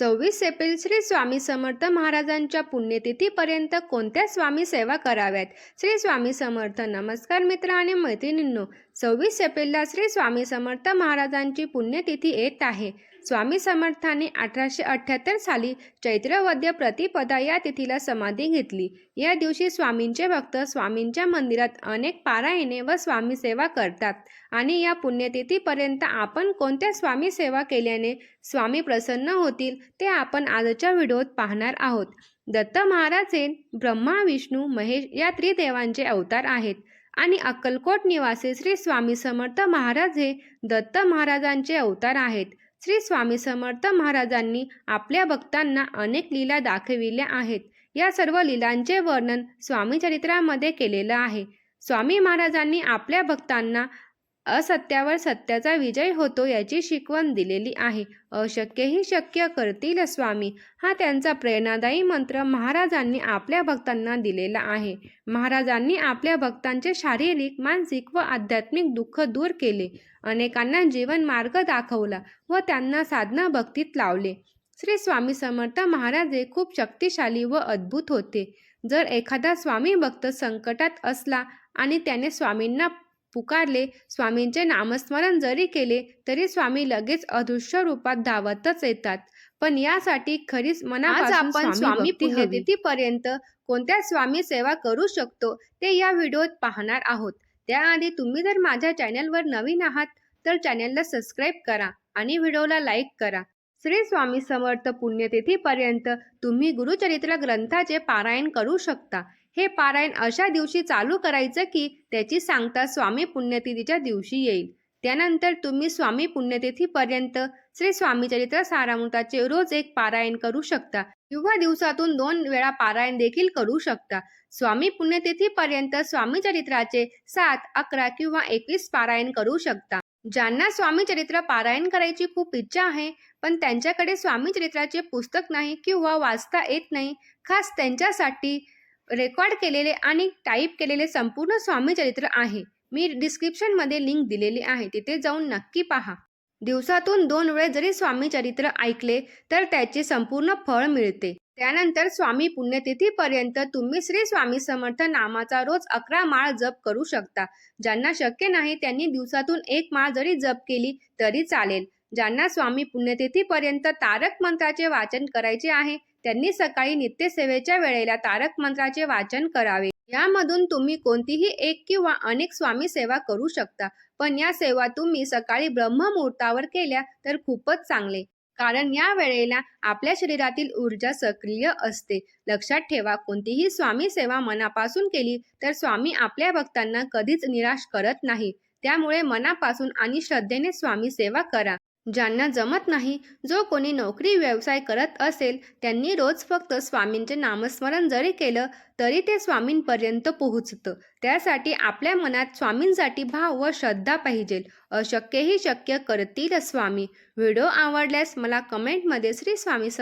सव्वीस एप्रिल श्री स्वामी समर्थ महाराजांच्या पुण्यतिथीपर्यंत कोणत्या स्वामी सेवा कराव्यात? श्री स्वामी समर्थ नमस्कार मित्र आणि मैत्रिणींनो सव्वीस एप्रिलला श्री स्वामी समर्थ महाराजांची पुण्यतिथी येत आहे. स्वामी समर्थांनी अठराशे अठ्ठ्याहत्तर साली चैत्रवद्य प्रतिपदा या तिथीला समाधी घेतली. या दिवशी स्वामींचे भक्त स्वामींच्या मंदिरात अनेक पारायणे व स्वामी सेवा करतात आणि या पुण्यतिथीपर्यंत आपण कोणत्या स्वामी सेवा केल्याने स्वामी प्रसन्न होतील ते आपण आजच्या व्हिडिओत पाहणार आहोत. दत्त महाराज हे ब्रह्मा विष्णू महेश या त्रिदेवांचे अवतार आहेत आणि अक्कलकोट निवासी श्री स्वामी समर्थ महाराज हे दत्त महाराजांचे अवतार आहेत. श्री स्वामी समर्थ महाराजांनी आपल्या भक्तांना अनेक लीला दाखविल्या आहेत. या सर्व लीलांचे वर्णन स्वामी चरित्रामध्ये केलेलं आहे. स्वामी महाराजांनी आपल्या भक्तांना असत्यावर सत्याचा विजय होतो याची शिकवण दिलेली आहे. अशक्यही शक्य करतील स्वामी हा त्यांचा प्रेरणादायी मंत्र महाराजांनी आपल्या भक्तांना दिलेला आहे. महाराजांनी आपल्या भक्तांचे शारीरिक मानसिक व आध्यात्मिक दुःख दूर केले. अनेकांना जीवन मार्ग दाखवला व त्यांना साधना भक्तीत लावले. श्री स्वामी समर्थ महाराज हे खूप शक्तिशाली व अद्भुत होते. जर एखादा स्वामी भक्त संकटात असला आणि त्याने स्वामींना पुकारले. स्वामींचे नामस्मरण जरी केले तरी स्वामी लगेच अदृश्य रूपात धावतच येतात. पण यासाठी खरीच मनापासून आपण स्वामी पुण्यतिथीपर्यंत कोणत्या स्वामी सेवा करू शकतो ते या व्हिडिओत पाहणार आहोत. त्याआधी तुम्ही जर माझ्या चॅनलवर नवीन आहात तर चॅनलला सबस्क्राईब करा आणि व्हिडिओला लाईक करा. श्री स्वामी समर्थ पुण्यतिथीपर्यंत तुम्ही गुरुचरित्र ग्रंथाचे पारायण करू शकता. हे पारायण अशा दिवशी चालू करायचं की त्याची सांगता स्वामी पुण्यतिथीच्या दिवशी येईल. त्यानंतर तुम्ही स्वामी पुण्यतिथीपर्यंत श्री स्वामी चरित्र सारामृताचे रोज एक पारायण करू शकता किंवा दिवसातून दोन वेळा पारायण देखील करू शकता. स्वामी पुण्यतिथीपर्यंत स्वामी चरित्राचे सात अकरा किंवा एकवीस पारायण करू शकता. ज्यांना स्वामीचरित्र पारायण करायची खूप इच्छा आहे पण त्यांच्याकडे स्वामी चरित्राचे पुस्तक नाही किंवा वाचता येत नाही खास त्यांच्यासाठी रेकॉर्ड केलेले आणि टाईप केलेले संपूर्ण स्वामी चरित्र आहे. मी डिस्क्रिप्शनमध्ये लिंक दिलेली आहे. तिथे जाऊन नक्की पहा. दिवसातून दोन वेळे जरी स्वामी चरित्र ऐकले तर त्याचे संपूर्ण फळ मिळते. त्यानंतर स्वामी पुण्यतिथीपर्यंत तुम्ही श्री स्वामी समर्थ नामाचा रोज अकरा माळ जप करू शकता. ज्यांना शक्य नाही त्यांनी दिवसातून एक माळ जरी जप केली तरी चालेल. ज्यांना स्वामी पुण्यतिथीपर्यंत तारक मंत्राचे वाचन करायचे आहे त्यांनी सकाळी नित्यसेवेच्या वेळेला तारक मंत्राचे वाचन करावे. यामधून तुम्ही कोणतीही एक किंवा अनेक स्वामी सेवा करू शकता. पण या सेवा तुम्ही सकाळी ब्रह्ममुहूर्तावर केल्या तर खूपच चांगले. कारण या वेळेला आपल्या शरीरातील ऊर्जा सक्रिय असते. लक्षात ठेवा कोणतीही स्वामी सेवा मनापासून केली तर स्वामी आपल्या भक्तांना कधीच निराश करत नाही. त्यामुळे मनापासून आणि श्रद्धेने स्वामी सेवा करा. ज्यांना जमत नाही जो कोणी नोकरी व्यवसाय करत असेल त्यांनी रोज फक्त स्वामींचे नामस्मरण जरी केलं तरी ते स्वामींपर्यंत पोहोचतं. त्यासाठी आपल्या मनात स्वामींसाठी भाव व श्रद्धा पाहिजे. अशक्यही शक्य करतील स्वामी. व्हिडिओ आवडल्यास मला कमेंटमध्ये श्री स्वामी सम